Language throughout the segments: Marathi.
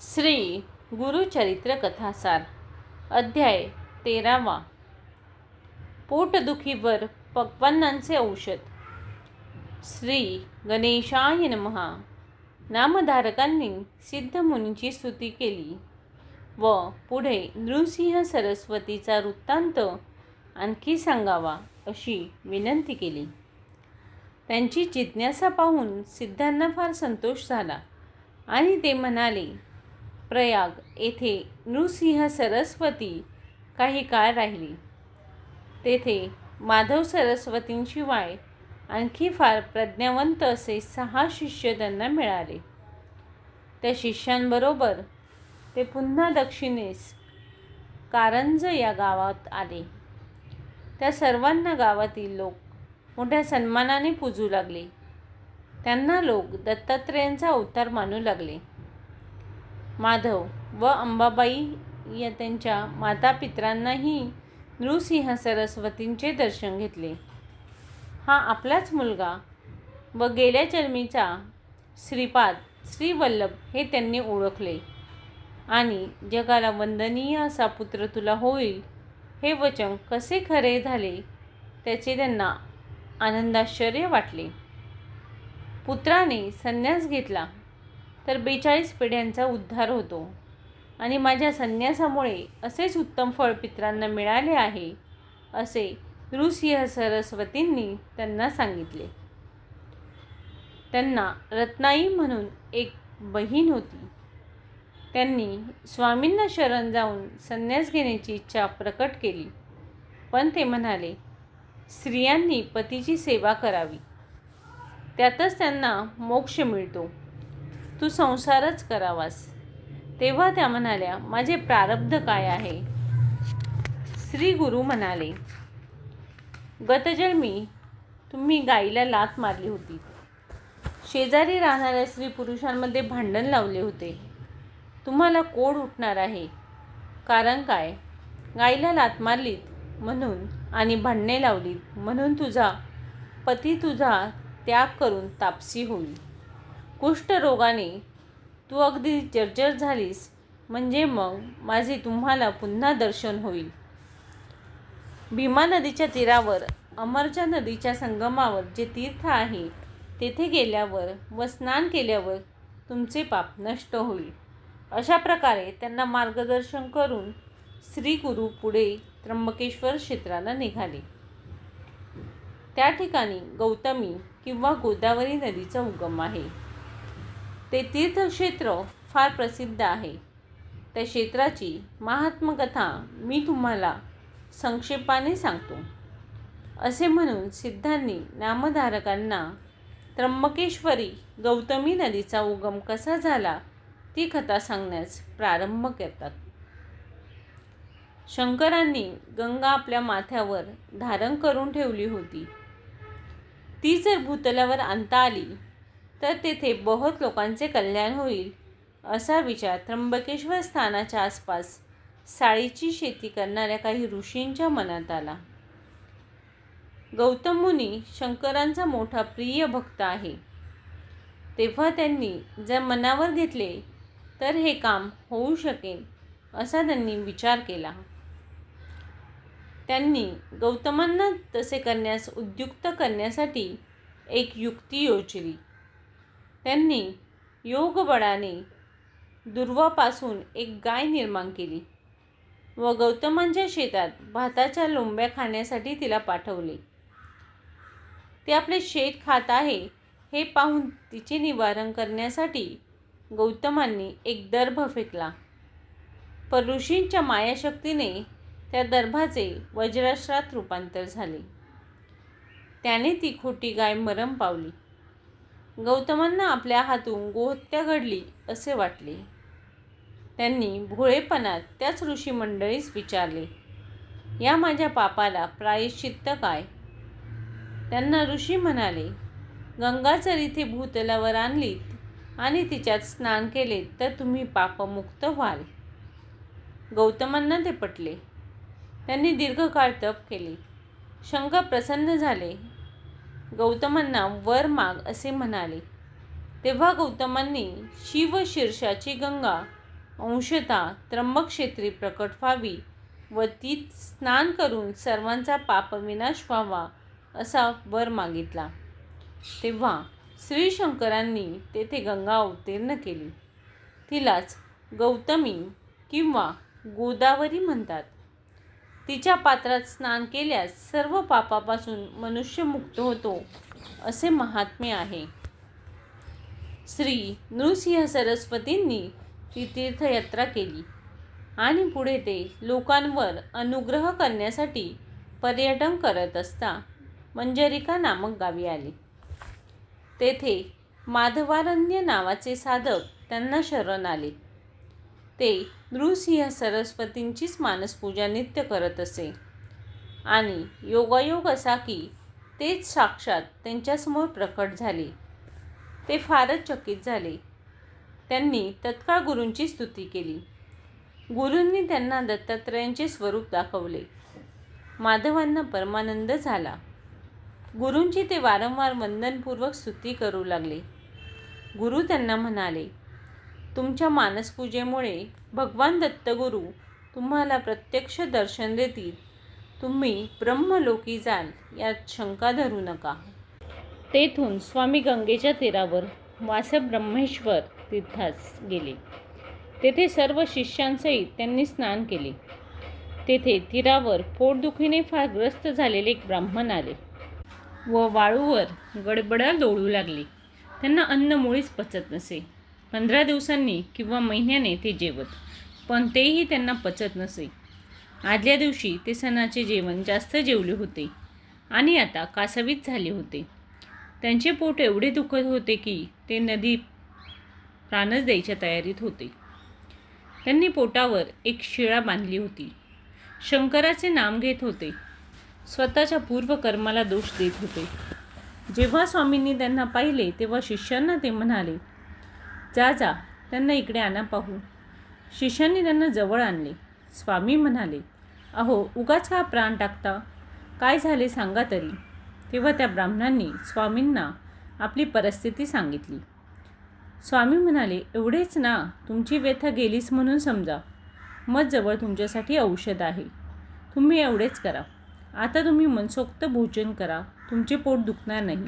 श्री गुरुचरित्र कथासार अध्याय तेरावा. पोटदुखीवर पक्वान्नांचे औषध. श्री गणेशाय नमहा नामधारकांनी सिद्धमुनीची स्तुती केली व पुढे नृसिंह सरस्वतीचा वृत्तांत आणखी सांगावा अशी विनंती केली. त्यांची जिज्ञासा पाहून सिद्धांना फार संतोष झाला आणि ते म्हणाले प्रयाग येथे नृसिंह सरस्वती काही काळ राहिली. तेथे माधव सरस्वतींशिवाय आणखी फार प्रज्ञावंत असे सहा शिष्य त्यांना मिळाले. त्या शिष्यांबरोबर ते पुन्हा दक्षिणेस कारंज या गावात आले. त्या सर्वांना गावातील लोक मोठ्या सन्मानाने पूजू लागले. त्यांना लोक दत्तात्रेयांचा अवतार मानू लागले. माधव व अंबाबाई या त्यांच्या मातापित्रांनाही नृसिंह सरस्वतींचे दर्शन घेतले. हा आपलाच मुलगा व गेल्या जन्मीचा श्रीपाद श्रीवल्लभ हे त्यांनी ओळखले. आणि जगाला वंदनीय असा पुत्र तुला होईल हे वचन कसे खरे झाले त्याचे त्यांना आनंदाश्चर्य वाटले. पुत्राने संन्यास घेतला तर बेचाळीस पिढ्यांचा उद्धार होतो. आणि माझ्या संन्यासामुळे असेच उत्तम फळ पित्रांना मिळाले आहे असे नृसिंह सरस्वतींनी त्यांना सांगितले. त्यांना रत्नाई म्हणून एक बहीण होती. त्यांनी स्वामींना शरण जाऊन संन्यास घेण्याची इच्छा प्रकट केली. पण ते म्हणाले स्त्रियांनी पतीची सेवा करावी. त्यातच त्यांना मोक्ष मिळतो. तू संसारच करावास. तेव्हा त्या म्हणाल्या माझे प्रारब्ध काय आहे? श्री गुरु म्हणाले गतजन्मी तुम्ही गाईला लात मारली होती. शेजारी राहणाऱ्या स्त्री पुरुषांमध्ये भांडण लावले होते. तुम्हाला कोड उठणार आहे. कारण काय? गाईला लात मारलीत म्हणून आणि भांडणे लावलीत म्हणून तुझा पती तुझा त्याग करून तापसी होईल. कुष्ठरोगाने तू अगदी जर्जर झालीस म्हणजे मग माझे तुम्हाला पुन्हा दर्शन होईल. भीमा नदीच्या तीरावर अमरच्या नदीच्या संगमावर जे तीर्थ आहे तेथे गेल्यावर व स्नान केल्यावर तुमचे पाप नष्ट होईल. अशा प्रकारे त्यांना मार्गदर्शन करून श्री गुरु पुढे त्र्यंबकेश्वर क्षेत्राला निघाले. त्या ठिकाणी गौतमी किंवा गोदावरी नदीचा उगम आहे. ते तीर्थक्षेत्र फार प्रसिद्ध आहे. त्या क्षेत्राची महात्मकथा मी तुम्हाला संक्षेपाने सांगतो. असे म्हणून सिद्धांनी नामधारकांना त्र्यंबकेश्वरी गौतमी नदीचा उगम कसा झाला ती कथा सांगण्यास प्रारंभ करतात. शंकरांनी गंगा आपल्या माथ्यावर धारण करून ठेवली होती. ती जर भूतलावर आणता आली तर तेथे बहुत लोकांचे कल्याण होईल असा विचार त्र्यंबकेश्वर स्थानाच्या आसपास साळीची शेती करणाऱ्या काही ऋषींच्या मनात आला. गौतम मुनी शंकरांचा मोठा प्रिय भक्त आहे. तेव्हा त्यांनी जर मनावर घेतले तर हे काम होऊ शकेल असा त्यांनी विचार केला. त्यांनी गौतमांना तसे करण्यास उद्युक्त करण्यासाठी एक युक्ती योजली. त्यांनी योगबळाने दुर्वापासून एक गाय निर्माण केली व गौतमांच्या शेतात भाताच्या लोंब्या खाण्यासाठी तिला पाठवले. ते आपले शेत खात आहे हे पाहून तिचे निवारण करण्यासाठी गौतमांनी एक दर्भ फेकला. पर ऋषींच्या मायाशक्तीने त्या दर्भाचे वज्राश्रात रूपांतर झाले. त्याने ती खोटी गाय मरम पावली. गौतमांना आपल्या हातून गोहत्या घडली असे वाटले. त्यांनी भोळेपणात त्याच ऋषी मंडळीस विचारले या माझ्या पापाला प्रायश्चित्त काय? त्यांना ऋषी म्हणाले गंगा जर इथे भूतलावर आणलीत आणि तिच्यात स्नान केले तर तुम्ही पापमुक्त व्हाल. गौतमांना ते पटले. त्यांनी दीर्घकाळ तप केले. शंकर प्रसन्न झाले गौतमांना वर माग असे म्हणाले. तेव्हा गौतमांनी शिवशीर्षाची गंगा अंशता त्र्यंबकक्षेत्री प्रकट व्हावी व तीत स्नान करून सर्वांचा पापविनाश व्हावा असा वर मागितला. तेव्हा श्री शंकरांनी तेथे गंगा अवतीर्ण केली. तिलाच गौतमी किंवा गोदावरी म्हणतात. तिच्या पात्रात स्नान केल्यास सर्व पापापासून मनुष्य मुक्त होतो असे महात्म्य आहे. श्री नृसिंह सरस्वतींनी ती तीर्थयात्रा केली आणि पुढे ते लोकांवर अनुग्रह करण्यासाठी पर्यटन करत असता मंजरिका नामक गावी आले. तेथे माधवारण्य नावाचे साधक त्यांना शरण आले. ते नृसिंह सरस्वतींचीच मानसपूजा नित्य करत असे. आणि योगायोग असा की तेच साक्षात त्यांच्यासमोर प्रकट झाले. ते फारच चकित झाले. त्यांनी तत्काळ गुरूंची स्तुती केली. गुरूंनी त्यांना दत्तात्रयांचे स्वरूप दाखवले. माधवांना परमानंद झाला. गुरूंची ते वारंवार वंदनपूर्वक स्तुती करू लागले. गुरु त्यांना म्हणाले तुमच्या मानसपूजेमुळे भगवान दत्तगुरू तुम्हाला प्रत्यक्ष दर्शन देतील. तुम्ही ब्रह्मलोकी जाल यात शंका धरू नका. तेथून स्वामी गंगेच्या तीरावर वासब्रह्मेश्वर तीर्थास गेले. तेथे सर्व शिष्यांसहित त्यांनी स्नान केले. तेथे तीरावर पोटदुखीने फार ग्रस्त झालेले एक ब्राह्मण आले व वाळूवर गडबडा लोळू लागले. त्यांना अन्न मुळीच पचत नसे. पंधरा दिवसांनी किंवा महिन्याने ते जेवत पण तेही त्यांना पचत नसे. आदल्या दिवशी ते सणाचे जेवण जास्त जेवले होते आणि आता कासवीत झाले होते. त्यांचे पोट एवढे दुखत होते की ते नदी प्राणच द्यायच्या तयारीत होते. त्यांनी पोटावर एक शिळा बांधली होती. शंकराचे नाम घेत होते. स्वतःच्या पूर्वकर्माला दोष देत होते. जेव्हा स्वामींनी त्यांना पाहिले तेव्हा शिष्यांना ते म्हणाले जा जा त्यांना इकडे आणा पाहू. शिष्यांनी त्यांना जवळ आणले. स्वामी म्हणाले अहो उगाच का प्राण टाकता? काय झाले सांगा तरी. तेव्हा त्या ब्राह्मणांनी स्वामींना आपली परिस्थिती सांगितली. स्वामी म्हणाले एवढेच ना तुमची व्यथा गेलीच म्हणून समजा. मग जवळ तुमच्यासाठी औषध आहे. तुम्ही एवढेच करा. आता तुम्ही मनसोक्त भोजन करा. तुमचे पोट दुखणार नाही.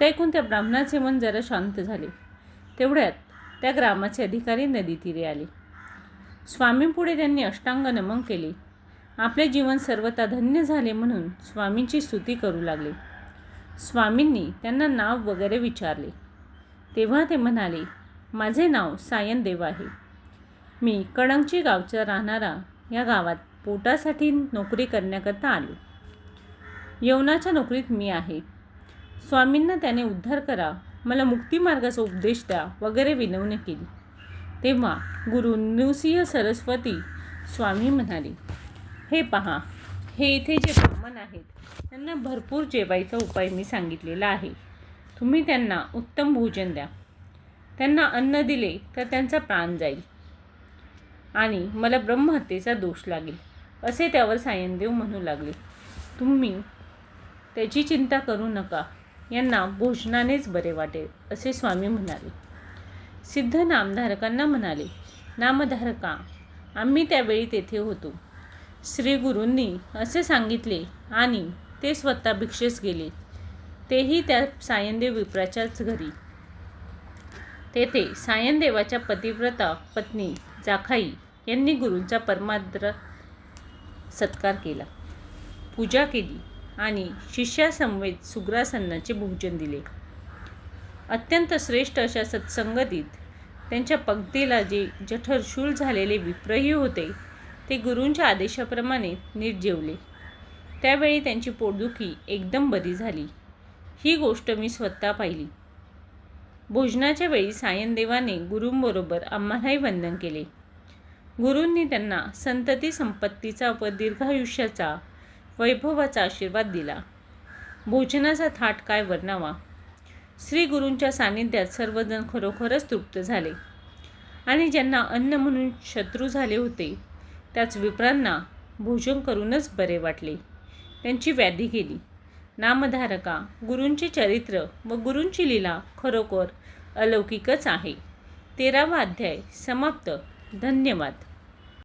ते ऐकून त्या ब्राह्मणाचे मन जरा शांत झाले. तेवढ्यात त्या ग्रामाचे अधिकारी नदीतीरे आले. स्वामींपुढे त्यांनी अष्टांग नमन केले. आपले जीवन सर्वता धन्य झाले म्हणून स्वामींची स्तुती करू लागले. स्वामींनी त्यांना नाव वगैरे विचारले. तेव्हा ते म्हणाले माझे नाव सायनदेव आहे. मी कणंगची गावचा राहणारा या गावात पोटासाठी नोकरी करण्याकरता आलो. यवनाच्या नोकरीत मी आहे. स्वामींना त्याने उद्धार करा मला मुक्तिमार्गाचा उपदेश द्या वगैरे विनवणी केली. तेव्हा गुरु नृसिंह सरस्वती स्वामी म्हणाले हे पहा हे इथे जे ब्राह्मण आहेत त्यांना भरपूर जेवायचा उपाय मी सांगितलेला आहे. तुम्ही त्यांना उत्तम भोजन द्या. त्यांना अन्न दिले तर त्यांचा प्राण जाईल. आणि मला ब्रह्महत्येचा दोष लागेल. असे त्यावर सायनदेव म्हणू लागले. तुम्ही त्याची चिंता करू नका. यांना भोजनानेच बरे वाटेल असे स्वामी म्हणाले. सिद्ध नामधारकांना म्हणाले नामधारका आम्ही त्यावेळी तेथे होतो. श्री गुरूंनी असे सांगितले आणि ते स्वतः भिक्षेस गेले. तेही त्या सायनदेव विप्राच्याच घरी. तेथे सायनदेवाच्या पतिव्रता पत्नी जाखाई यांनी गुरूंचा परमाद्र सत्कार केला. पूजा केली. आणि शिष्यासमवेत सुग्रासन्नाचे भोजन दिले. अत्यंत श्रेष्ठ अशा सत्संगतीत त्यांच्या पंक्तीला जे जठरशूल झालेले विप्रही होते ते गुरूंच्या आदेशाप्रमाणे नीट जेवले. त्यावेळी त्यांची पोटदुखी एकदम बरी झाली. ही गोष्ट मी स्वतः पाहिली. भोजनाच्या वेळी सायनदेवाने गुरूंबरोबर आम्हालाही वंदन केले. गुरूंनी त्यांना संतती संपत्तीचा व दीर्घायुष्याचा वैभवाचा आशीर्वाद दिला. भोजनाचा थाट काय वर्णावा? श्री गुरूंच्या सानिध्यात सर्वजण खरोखरच तृप्त झाले. आणि ज्यांना अन्न म्हणून शत्रू झाले होते त्याच विप्रांना भोजन करूनच बरे वाटले. त्यांची व्याधी गेली. नामधारका गुरूंचे चरित्र व गुरूंची लीला खरोखर अलौकिकच आहे. तेरावा अध्याय समाप्त. धन्यवाद.